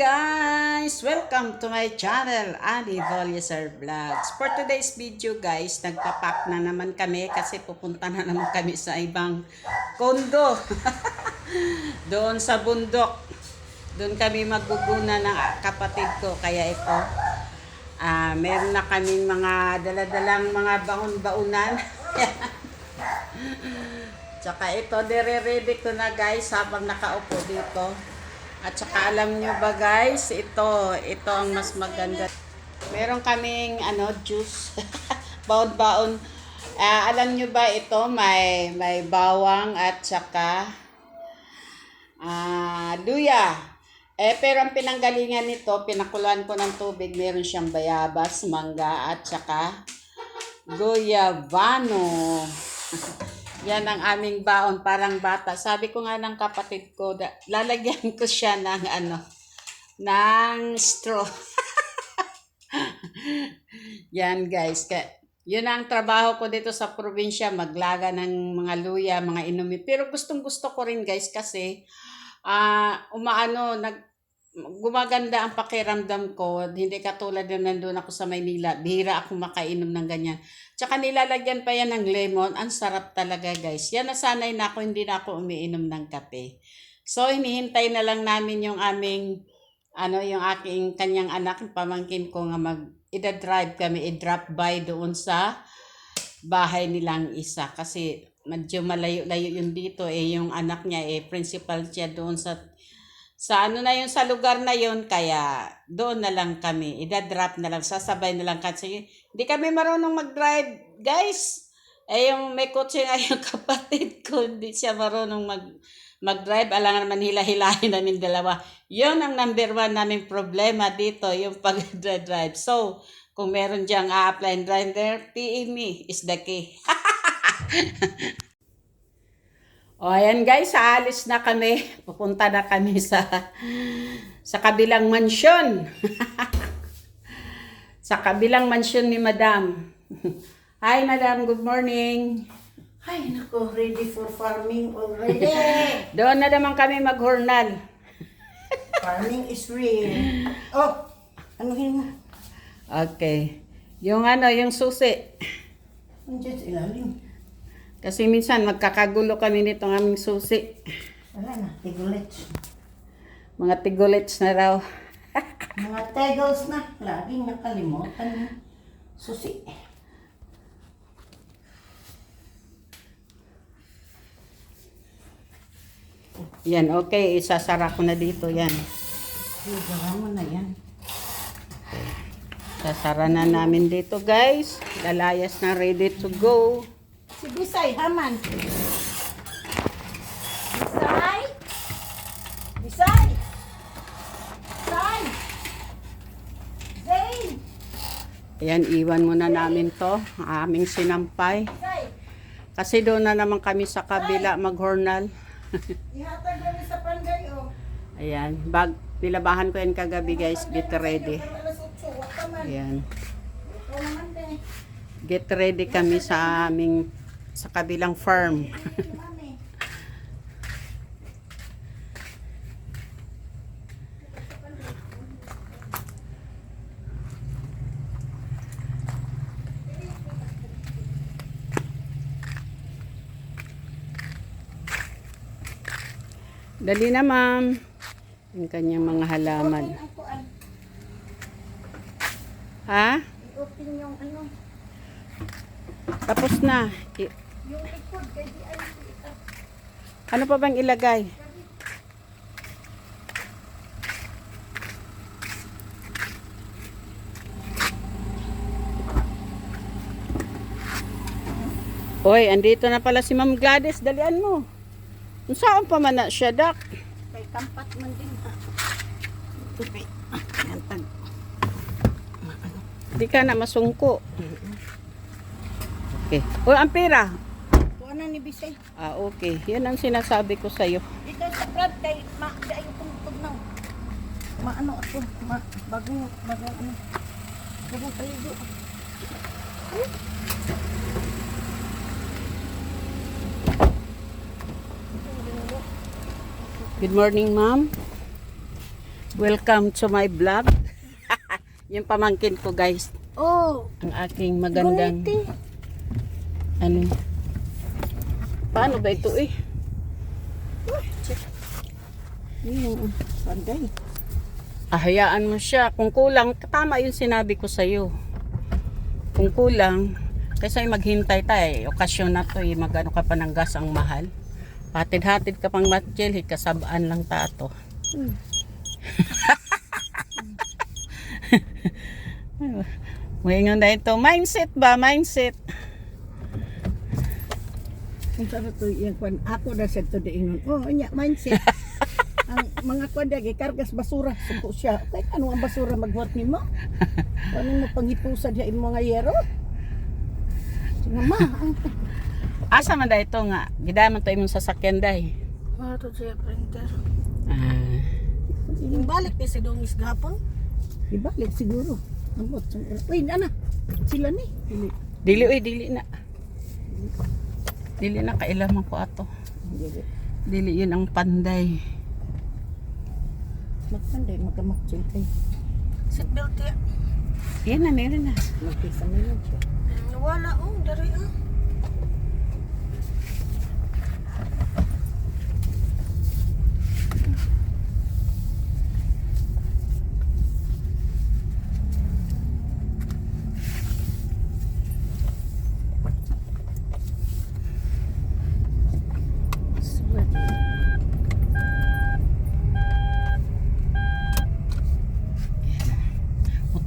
guys! Welcome to my channel, Ali Volyaser Vlogs. For today's video guys, nagpapak na naman kami kasi pupunta na naman kami sa ibang kondo. Doon sa bundok. Doon kami maguguna ng kapatid ko. Kaya ito, ah meron na kaming mga daladalang mga baon-baunan. Tsaka ito, dire-ready ko na guys habang nakaupo dito. At saka alam nyo ba guys, ito, ito ang mas maganda. Meron kaming ano, juice. Baon-baon. Ah, alam nyo ba ito, may, may bawang at saka ah, luya. Eh, pero ang pinanggalingan nito, pinakuluan ko ng tubig, meron siyang bayabas, mangga, at saka goyavano. Yan ang aming baon, parang bata. Sabi ko nga ng kapatid ko, da- lalagyan ko siya ng ano, ng straw. Yan guys. Ka yun ang trabaho ko dito sa probinsya, maglaga ng mga luya, mga inumin. Pero gustong gusto ko rin guys kasi ah umaano, nag, gumaganda ang pakiramdam ko. Hindi katulad na nandun ako sa Maynila. Bihira ako makainom ng ganyan. Tsaka nilalagyan pa yan ng lemon. Ang sarap talaga guys. Yan nasanay na ako, hindi na ako umiinom ng kape. So, hinihintay na lang namin yung aming, ano, yung aking kanyang anak, pamangkin ko nga mag, ida-drive kami, i-drop by doon sa bahay nilang isa. Kasi medyo malayo-layo yung dito eh, yung anak niya eh, principal siya doon sa sa ano na yun, sa lugar na yun, kaya doon na lang kami, ida-drop na lang, sasabay na lang kasi hindi kami marunong mag-drive, guys. Eh, yung may kotse nga yung kapatid ko, hindi siya marunong mag, mag-drive, alangan naman hila-hilahin namin dalawa. Yun ang number one naming problema dito, yung pag-drive. So, kung meron diyang a-apply and driver, PM me is the key. O ayan guys, aalis na kami. Pupunta na kami sa sa kabilang mansyon. sa kabilang mansyon ni Madam. Hi Madam, good morning. Ay, nako, ready for farming already. Doon na naman kami maghurnal. farming is real. Oh, anuhin mo. Okay. Yung ano, yung susi. Andiyan ilalim. Kasi minsan magkakagulo kami nito ng aming susi. Wala na, tigulets. Mga tigulets na raw. Mga tegels na, laging nakalimutan mo. Susi. Yan, okay. Isasara ko na dito. Yan. Higawa mo na yan. Sasara na namin dito, guys. Lalayas na ready to go. Si Bisay, haman. Bisay? Bisay? Bisay? Zane? Ayan, iwan muna namin to. Aming sinampay. Bisay? Kasi doon na naman kami sa kabila maghornal. Ihatag kami sa panday, oh. Ayan, bag, nilabahan ko yan kagabi guys. Get ready. Alas 8, wak ka man. Ayan. Get ready kami sa aming sa kabilang farm. Dali na ma'am. Yung kanyang mga halaman. Ha? I-open yung ano. Tapos na. Ano pa bang ilagay? Oy, andito na pala si Ma'am Gladys. Dalian mo. Saan pa man na siya, Dak? Kay kampat man din ha. Tupi. Yan, tag. Di ka na masungko. Okay. O, ang pera. Na ni Bisay. Ah, okay. Yan ang sinasabi ko sa'yo. Dito sa Brad kay ma di ay tungtog na. Maano ako, ma bagong bagong ano. Bagong paligo. Good morning, ma'am. Welcome to my vlog. yung pamangkin ko guys. Oh, Ang aking magandang guniti. ano. Paano ba ito eh? Yung panday. Ahayaan mo siya. Kung kulang, tama yung sinabi ko sa'yo. Kung kulang, kasi maghintay tayo. Okasyon na to eh. Magano ka pa ng gas ang mahal. Hatid-hatid ka pang matchel, kasabaan lang tato. Hmm. Ngayon na ito. Mindset ba? Mindset. Kung sa to yung kwan, ako na sa to di ingon. Oh, nya mindset. ang mga kwan dagi kargas basura suko siya. Kay ano ang basura magbuhat nimo? Ano mo pangipusan sa imong mga yero? Sige ma, ang Asa man da ito nga? Gidaman to imong sasakyan day. Mato siya printer. Ah. Yung balik ni si Dongis gapon. Ibalik siguro. Ambot Uy, ana. Sila ni. Dili. Dili oy, dili na. Dili na kailaman ko ato. Dili. Dili yun ang panday. Magpanday magamakchin kay. Seatbelt ya. Yan na, meron na. Magkisa yun siya. Wala oh, dari ah.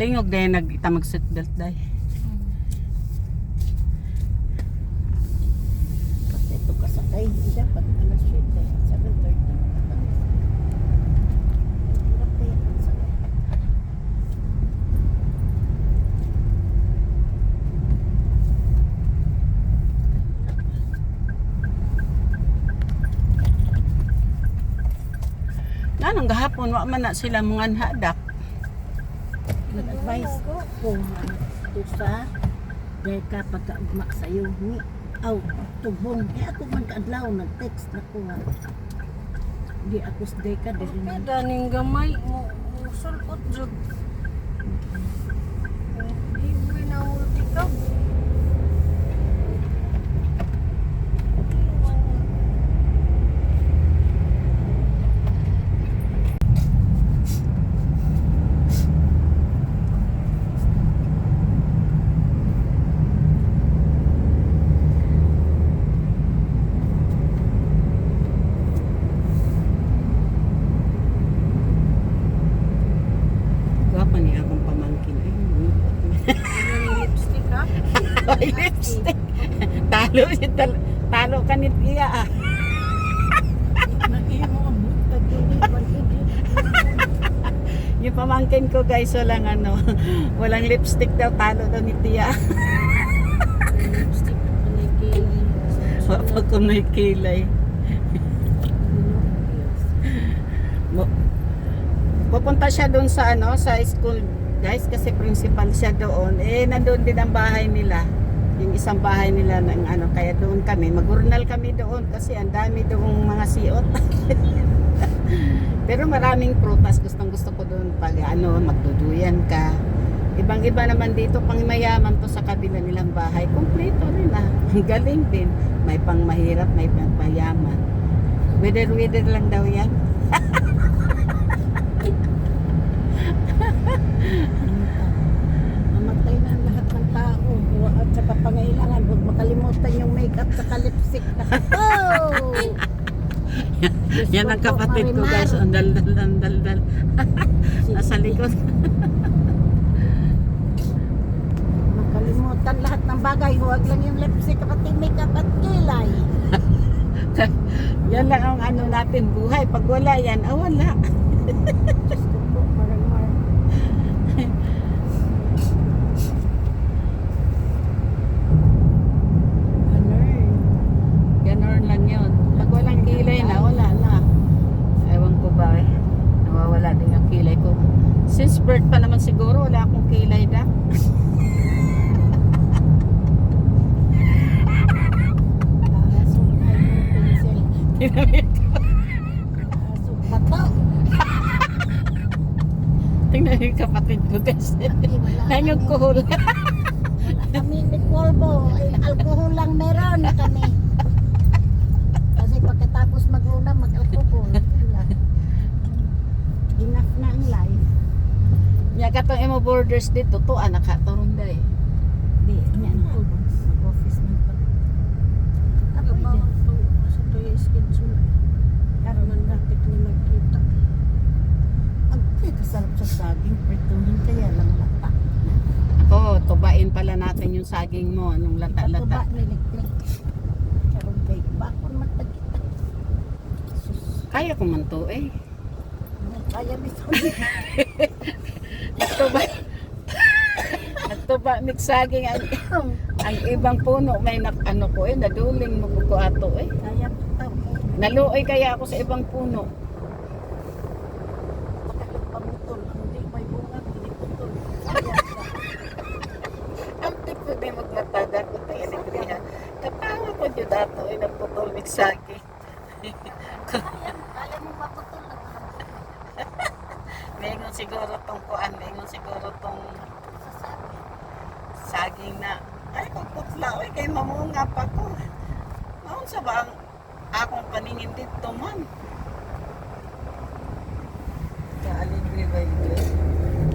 Mutingog dahil nag-ita mag-seatbelt dahil. Pati ito kasakay. Dapat alas 7. 7.30. Hirap kaya ang sakay. Nanong gahapon, wa man na sila mga hadak. Nag-advise ko na ito sa dahil ka pagkaugma sa'yo ni aw tubong eh ako man kaadlaw nag-text na ko nga di ako sa day ka dili na Pwede ning gamay mo mo sulot jud. Ibu na ulti ka. Gwapa niya akong pamangkin. Ay, mulot. Yung lipstick ha. Ay, lipstick. Talo si talo, talo ka ni Tia ah. Yung pamangkin ko guys, walang ano, walang lipstick daw, talo daw ni Tia. Lipstick ko may kilay. Pupunta siya doon sa ano, sa school guys kasi principal siya doon. Eh nandoon din ang bahay nila. Yung isang bahay nila ng ano, kaya doon kami, magurnal kami doon kasi ang dami doong mga siot. Pero maraming prutas, gustong gusto ko doon pag ano, magduduyan ka. Ibang-iba naman dito, pang mayaman to sa kabila nilang bahay. Kompleto rin ah. Ang galing din. May pang mahirap, may pang mayaman. Wither-wither lang daw yan. Mamatay na ang lahat ng tao Wa- at saka pangailangan huwag makalimutan yung makeup sa lipstick oh! Yan ang kapatid ko guys. Ang dal-dal, dal dal dal Nasa likod. Makalimutan lahat ng bagay huwag lang yung lipstick pati makeup at kilay Yan lang ang ano natin buhay. Pag wala yan, ah wala. Diyos ko po, parang mar Ganun. Ganun lang yun. Pag walang kilay na, wala na. Ewan ko ba eh. Nawawala din ang kilay ko. Since birth pa naman siguro, wala akong kilay na. Aso, ay yung pencil Ginamit ko. Aso, bato Tingnan yung kapatid ko wala Nanyog kami. kuhol. Wala kami ni Polvo. Ay, alcohol lang meron kami. Kasi pagkatapos mag-una, mag-alcohol. Enough na ang life. Nya katong imo borders dito to anak ka turun day. Di, niya na. Mag-office man pa. Ako Trabaho din. to sa to yung schedule. Karoon Man dapat ni magkita. Ang kasarap sa saging, prituhin kaya lang lata. Oh, tubain pala natin yung saging mo Tuba, lata-lata. niliklik. Karoon kay bakon matagita. Kaya ko man to eh. kaya bito. Nagtuba. Nagtuba mig saging ang, ang ibang puno may nak ano ko eh naduling mo ko ato eh. Kaya bito. Naluoy kaya ako sa ibang puno. Pagkakit pamutol, ang di may bunga, hindi putol. Kaya ba? Ang tipo di maglatada ko tayo alegriya. Katawa ko dyan dato ay nagputol mig saging. Kaya, kaya mo maputol. Mayroon siguro tong kuan, mayroon siguro tong saging na ay pagputla oy kay mamunga pa ko. Maun sa ba ang akong paningin dito man. Kaaligre ba yun?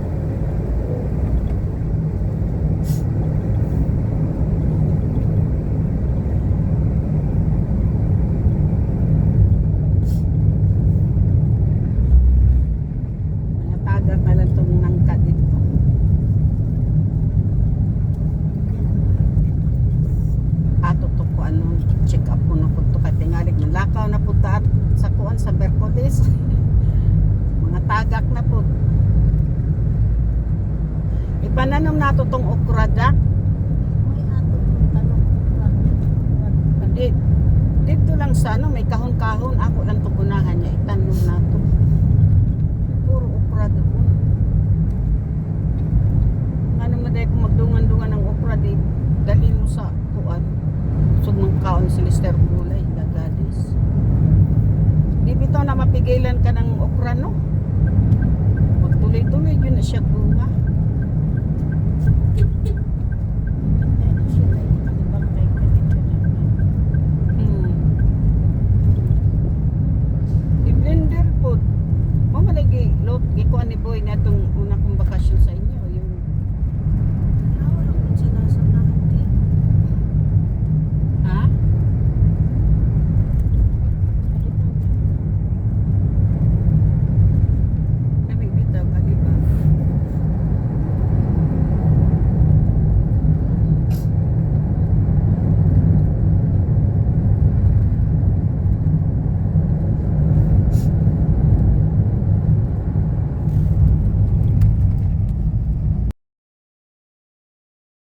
sa ano, may kahon-kahon. Ako lang tukunahan niya. Itanong na to. Puro okra doon. Ano mo dahil kung magdungan-dungan ng okra, di dali mo sa kuan. Sug mong kaon si Lister Bulay, dagadis. Di bitaw na mapigilan ka ng okra, no? Magtuloy-tuloy yun na siya bunga.